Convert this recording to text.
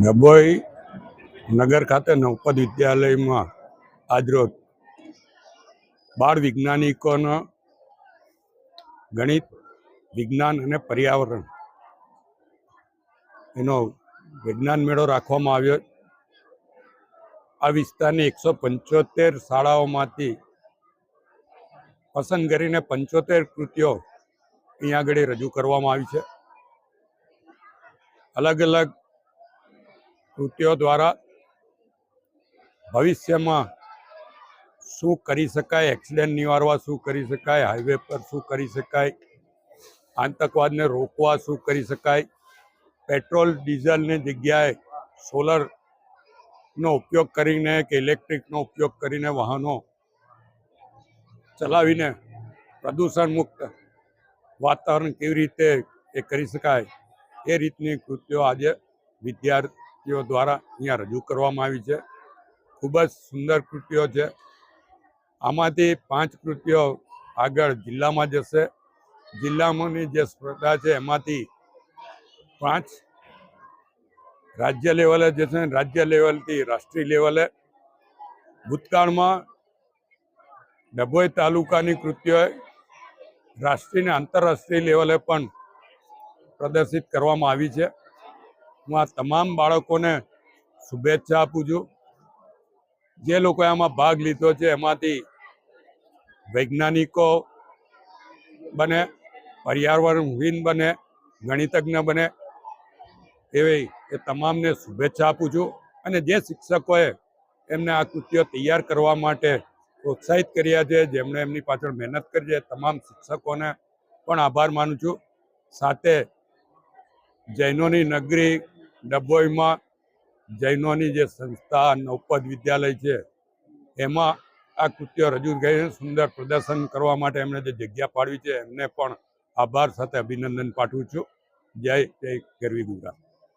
ડભોઈ નગર ખાતે નવપદ વિદ્યાલયમાં આજરોજ બાળ વૈજ્ઞાનિકોનો ગણિત, વિજ્ઞાન અને પર્યાવરણ એનો વિજ્ઞાન મેળો રાખવામાં આવ્યો. આ વિસ્તારની એકસો પંચોતેર શાળાઓમાંથી પસંદ કરીને પંચોતેર કૃતિઓ અહીંયા આગળ રજૂ કરવામાં આવી છે. અલગ અલગ કૃત્યો દ્વારા ભવિષ્યમાં શું કરી શકાય એક્સિડન્ટ નિવારવા શું કરી શકાય હાઈવે પર શું કરી શકાય, આતંકવાદને રોકવા શું કરી શકાય, પેટ્રોલ, ડીઝલની જગ્યાએ સોલરનો ઉપયોગ કરીને કે ઇલેક્ટ્રિકનો ઉપયોગ કરીને વાહનો ચલાવીને પ્રદૂષણ મુક્ત વાતાવરણ કેવી રીતે એ કરી શકાય. એ રીતની કૃતિઓ આજે વિદ્યાર્થીઓ દ્વારા અહીંયા રજૂ કરવામાં આવી છે. ખૂબ જ સુંદર કૃતિઓ છે. આમાંથી પાંચ કૃતિઓ આગળ જિલ્લામાં જશે. જિલ્લામાંની જે સ્પર્ધા છે એમાંથી પાંચ રાજ્ય લેવલે જશે રાજ્ય લેવલથી રાષ્ટ્રીય લેવલે. ભૂતકાળમાં ડભોઈ તાલુકાની કૃત્યોએ રાષ્ટ્રીય અને આંતરરાષ્ટ્રીય લેવલે પણ પ્રદર્શિત કરવામાં આવી છે. હું આ તમામ બાળકોને શુભેચ્છા આપું છું. જે લોકોએ આમાં ભાગ લીધો છે, એમાંથી વૈજ્ઞાનિકો બને પર્યાવરણહીન બને, ગણિતજ્ઞ બને, એવી એ તમામને શુભેચ્છા આપું છું. અને જે શિક્ષકોએ એમને આ કૃત્યો તૈયાર કરવા માટે પ્રોત્સાહિત કર્યા છે, જેમણે એમની પાછળ મહેનત કરી છે તમામ શિક્ષકોને પણ આભાર માનું છું. સાથે જૈનોની નગરી ડભોઈમાં જૈનોની જે સંસ્થા નવપદ વિદ્યાલય છે, એમાં આ કૃત્ય રજૂ કરીને સુંદર પ્રદર્શન કરવા માટે એમણે જે જગ્યા પાડવી છે, એમને પણ આભાર સાથે અભિનંદન પાઠવું છું. જય જય ગરવી ગુજરાત.